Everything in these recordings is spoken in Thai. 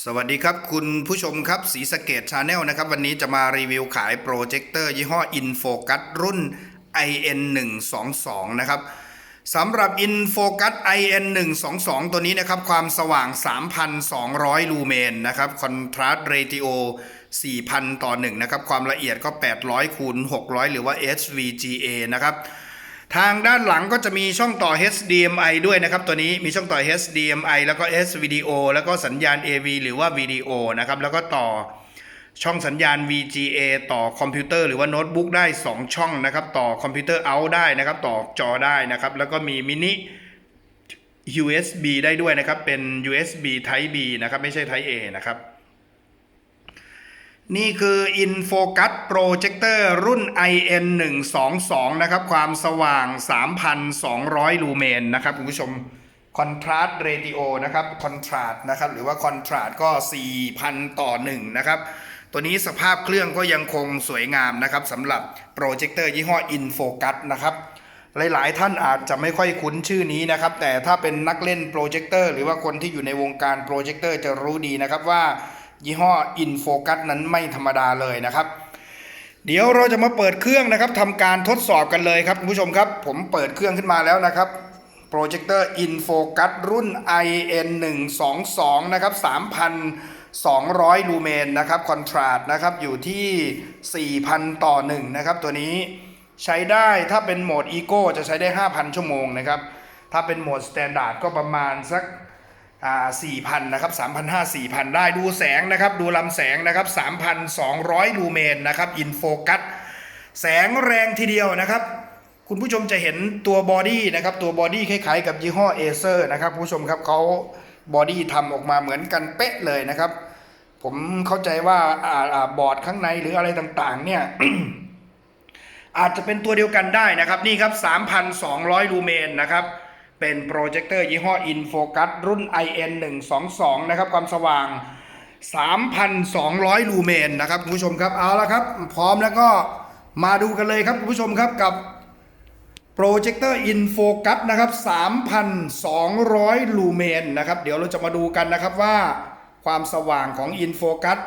สวัสดีครับ คุณผู้ชมครับสีสเกตชาแนลนะครับ วันนี้จะมารีวิวขายโปรเจคเตอร์ยี่ห้อ Infocus รุ่น IN 1 2 2 นะครับสำหรับ Infocus IN 1 2 2 ตัวนี้นะครับ ความสว่าง 3,200 ลูเมนนะครับ Contrast Ratio 4,000 ต่อ 1 นะครับ ความละเอียดก็ 800คูณ600 หรือว่า HVGA นะครับ ทางด้านหลังก็จะมีช่องต่อ HDMI ด้วยนะครับตัวนี้มีช่องต่อ HDMI แล้วก็ S Video แล้วก็สัญญาณ AV หรือว่าวิดีโอนะครับแล้วก็ต่อช่องสัญญาณ VGA ต่อคอมพิวเตอร์หรือว่าโน้ตบุ๊กได้ 2 ช่องนะครับ ต่อคอมพิวเตอร์เอาได้นะครับ ต่อจอได้นะครับ แล้วก็มีมินิ USB ได้ด้วยนะครับ เป็น USB Type B นะครับ ไม่ใช่ Type A นะครับ นี่คือ Infocus Projector รุ่น IN 1 2 2นะครับ ความสว่าง 3,200 ลูเมนนะครับคุณผู้ชม Contrast Radio นะครับ Contrast นะครับ หรือว่า Contrast ก็ 4,000 ต่อ 1 นะครับ ตัวนี้สภาพเครื่องก็ยังคงสวยงามนะครับสำหรับโปรเจคเตอร์ยี่ห้อ Infocus นะครับหลาย ๆ ท่านอาจจะไม่ค่อยคุ้นชื่อนี้นะครับ แต่ถ้าเป็นนักเล่นโปรเจคเตอร์หรือว่าคนที่อยู่ในวงการโปรเจคเตอร์จะรู้ดีนะครับว่า ยี่ห้อ Infocus นั้นไม่ธรรมดาเลยนะครับ เดี๋ยวเราจะมาเปิดเครื่องนะครับทำการทดสอบกันเลยครับคุณผู้ชมครับ ผมเปิดเครื่องขึ้นมาแล้วนะครับโปรเจคเตอร์ Infocus รุ่น IN 1 2 2นะครับ3,200 ลูเมนนะครับคอนทราสนะครับอยู่ที่ 4,000 ต่อ 1 นะครับ ตัวนี้ใช้ได้ถ้าเป็นโหมด Eco จะใช้ได้ 5,000 ชั่วโมงนะครับ ถ้าเป็นโหมด Standard ก็ประมาณสัก่า4,000นะครับ3,500 4,000ได้ดูแสงนะครับดูลำแสงนะครับ3,200ลูเมนนะครับอินโฟกัสแสงแรงทีเดียวนะครับ คุณผู้ชมจะเห็นตัวบอดี้นะครับตัวบอดี้คล้ายๆกับยี่ห้อเอเซอร์นะครับผู้ชมครับเขาบอดี้ทำออกมาเหมือนกันเป๊ะเลยนะครับ ผมเข้าใจว่าอ่าอ่าบอร์ดข้างในหรืออะไรต่างๆ เนี่ยอาจจะเป็นตัวเดียวกันได้นะครับนี่ครับ 3,200 ลูเมนนะครับ เป็นโปรเจคเตอร์ยี่ห้อ Infocus รุ่น IN 1 2 2นะครับความสว่าง 3,200 ลูเมนนะครับคุณผู้ชมครับเอาละครับ พร้อมแล้วก็มาดูกันเลยครับคุณผู้ชมครับกับโปรเจคเตอร์ Infocus นะครับ 3,200 ลูเมนนะครับ เดี๋ยวเราจะมาดูกันนะครับว่าความสว่างของ Infocus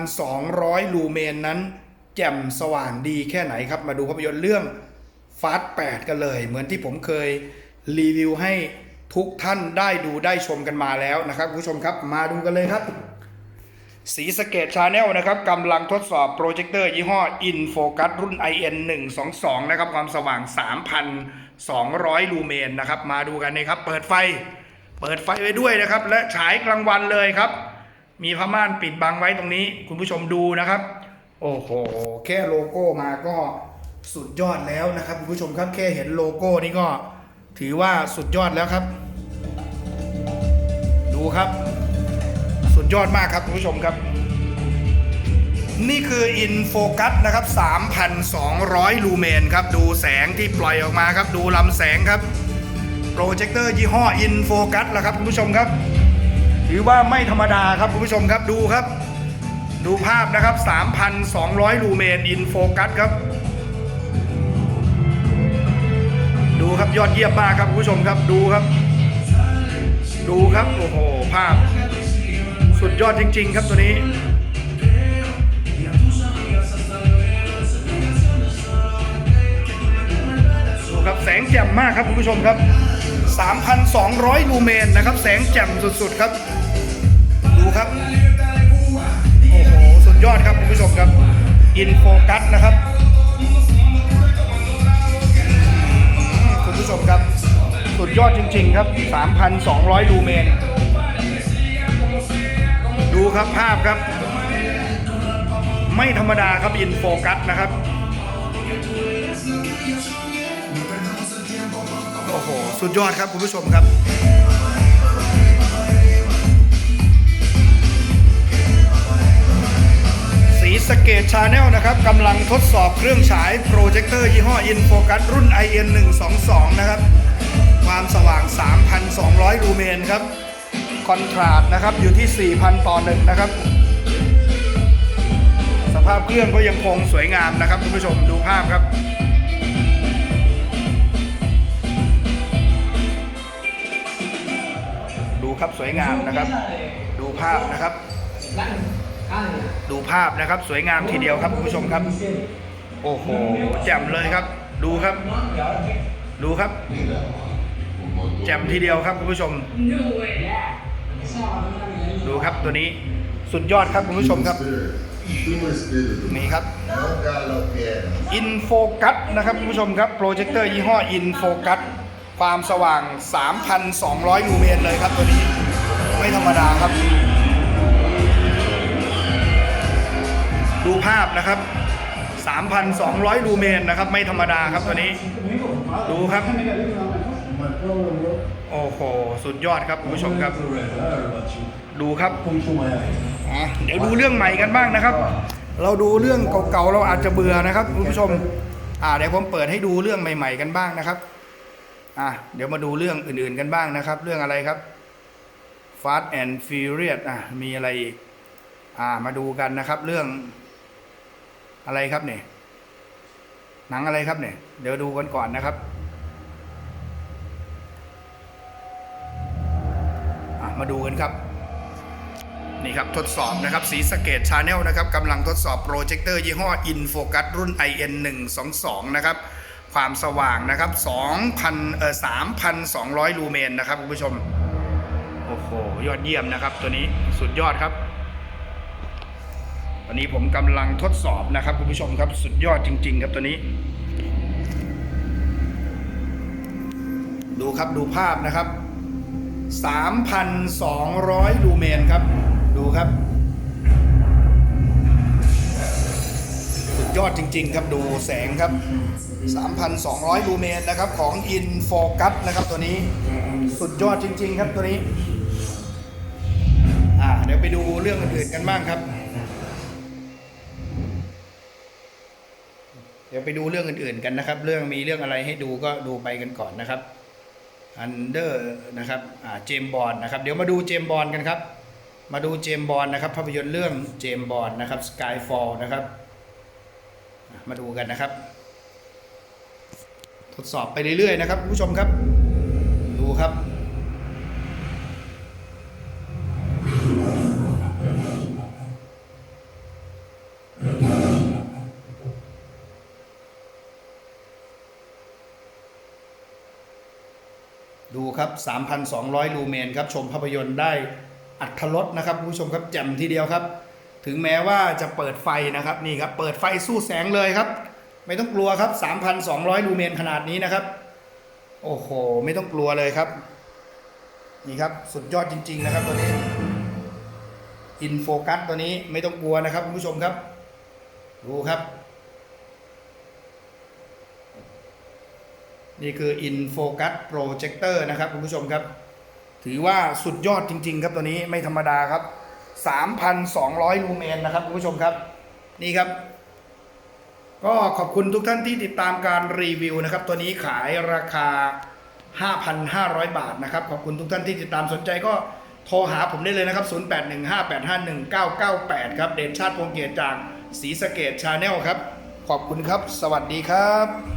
3,200 ลูเมนนั้น แจ่มสว่างดีแค่ไหนครับ มาดูภาพยนตร์เรื่อง ฟาส8กันเลย เหมือนที่ผมเคยรีวิวให้ทุกท่านได้ดูได้ชมกันมาแล้วนะครับคุณผู้ชมครับมาดูกันเลยครับ สีสเกตชาแนลนะครับกำลังทดสอบโปรเจคเตอร์ยี่ห้อ Infocus รุ่น IN 1 2 2นะครับความสว่าง 3,200 ลูเมนนะครับมาดูกันนะครับ เปิดไฟ เปิดไฟไว้ด้วยนะครับ และฉายกลางวันเลยครับ มีผ้าม่านปิดบังไว้ตรงนี้ คุณผู้ชมดูนะครับ โอ้โห แค่โลโก้มาก็ สุดยอดแล้วนะครับคุณผู้ชมครับแค่เห็นโลโก้นี่ก็ถือว่าสุดยอดแล้วครับ ดูครับ สุดยอดมากครับคุณผู้ชมครับ นี่คือ Infocus นะครับ 3,200 ลูเมนครับ ดูแสงที่ปล่อยออกมาครับ ดูลำแสงครับ โปรเจคเตอร์ยี่ห้อ Infocus แล้วครับคุณผู้ชมครับ ถือว่าไม่ธรรมดาครับคุณผู้ชมครับดูครับ ดูภาพนะครับ 3,200 ลูเมน Infocus ครับ ครับยอดเยี่ยมมากครับคุณผู้ชมครับดูครับ ดูครับโอ้โหภาพ สุดยอดจริง ๆ ครับตัวนี้ดูครับแสงแจ่มมากครับคุณผู้ชมครับ 3,200 ลูเมนนะครับ แสงแจ่มสุดๆครับ ดูครับ โอ้โห สุดยอดครับคุณผู้ชมครับ อินโฟกัสนะครับ ริงครับ 3,200ลูเมน ดูครับภาพครับ ไม่ธรรมดาครับอินโฟกัสนะครับ โอ้โห สุดยอดครับคุณผู้ชมครับสีสเกตชาแนลนะครับกำลังทดสอบเครื่องฉายโปรเจคเตอร์ยี่ห้อ Infocus รุ่น IN 1 2 2 นะครับ ความสว่าง 3,200 ลูเมนครับ คอนทราสนะครับอยู่ที่ 4,000 ต่อ1นะครับ สภาพเครื่องก็ยังคงสวยงามนะครับคุณผู้ชมดูภาพครับดูครับสวยงามนะครับ ดูภาพนะครับ ดูภาพนะครับสวยงามทีเดียวครับคุณผู้ชมครับ โอ้โหแจ่มเลยครับ ดูครับ ดูครับ แจ่มทีเดียวครับคุณผู้ชม ดูครับตัวนี้สุดยอดครับคุณผู้ชมครับนี่ครับอินโฟกัสนะครับคุณผู้ชมครับโปรเจคเตอร์ยี่ห้ออินโฟกัสความสว่าง 3,200 ลูเมนเลยครับตัวนี้ไม่ธรรมดาครับ ดูภาพนะครับ 3,200 ลูเมนนะครับ ไม่ธรรมดาครับตัวนี้ ดูครับ โอ้โห สุดยอดครับคุณผู้ชมครับ ดูครับเดี๋ยวดูเรื่องใหม่กันบ้างนะครับ เราดูเรื่องเก่าๆเราอาจจะเบื่อนะครับคุณผู้ชมอ่าเดี๋ยวผมเปิดให้ดูเรื่องใหม่ ๆ กันบ้างนะครับอะเดี๋ยวมาดูเรื่องอื่นๆกันบ้างนะครับ เรื่องอะไรครับ Fast and Furious อะมีอะไรอีกอ่ามาดูกันนะครับ เรื่อง อะไรครับเนี่ยหนังอะไรครับเนี่ยเดี๋ยวดูกันก่อนนะครับมาดูกันครับนี่ครับทดสอบนะครับสีสเกตชาแนลนะครับกำลังทดสอบโปรเจคเตอร์ยี่ห้อ InFocus รุ่น IN 1 2 2นะครับความสว่างนะครับ2,000เอ่อ3,200 ลูเมนนะครับคุณผู้ชม โอ้โห ยอดเยี่ยมนะครับตัวนี้สุดยอดครับ อนนี้ผมกำลังทดสอบนะครับคุณผู้ชมครับสุดยอดจริง ๆ ครับตัวนี้ ดูครับดูภาพนะครับ 3,200 ลูเมนครับ ดูครับ สุดยอดจริง ๆ ครับดูแสงครับ 3,200 ลูเมนนะครับของ InFocus นะครับตัวนี้สุดยอดจริง ๆ ครับตัวนี้ อ่าเดี๋ยวไปดูเรื่องอื่นๆกันบ้างครับ เดี๋ยวไปดูเรื่องอื่นๆกันนะครับ เรื่องมีเรื่องอะไรให้ดูก็ดูไปกันก่อนนะครับอันเดอร์นะครับเจมบอลนะครับ เดี๋ยวมาดูเจมบอลกันครับ มาดูเจมบอลนะครับ ภาพยนตร์เรื่องเจมบอลนะครับสกายฟอลนะครับ มาดูกันนะครับ ทดสอบไปเรื่อยๆนะครับคุณผู้ชมครับ ดูครับ ดูครับ 3,200 ลูเมนครับ ชมภาพยนตร์ได้อัตรสนะครับผู้ชมครับแจ่มทีเดียวครับ ถึงแม้ว่าจะเปิดไฟนะครับนี่ครับ เปิดไฟสู้แสงเลยครับ ไม่ต้องกลัวครับ 3,200 ลูเมนขนาดนี้นะครับ โอ้โห ไม่ต้องกลัวเลยครับ นี่ครับ สุดยอดจริง ๆ นะครับตัวนี้อินโฟกัสตัวนี้ไม่ต้องกลัวนะครับคุณผู้ชมครับ ดูครับ นี่คือ InFocus Projector นะครับคุณผู้ชมครับ ถือว่าสุดยอดจริง ๆ ครับตัวนี้ไม่ธรรมดาครับ 3,200 ลูเมนนะครับคุณผู้ชมครับ นี่ครับ ก็ขอบคุณทุกท่านที่ติดตามการรีวิวนะครับ ตัวนี้ขายราคา 5,500 บาทนะครับ ขอบคุณทุกท่านที่ติดตามสนใจก็โทรหาผมได้เลยนะครับ 0815851998 ครับ เดชชาติพงเกียรติจากศรีสะเกดชาแนลครับ ขอบคุณครับ สวัสดีครับ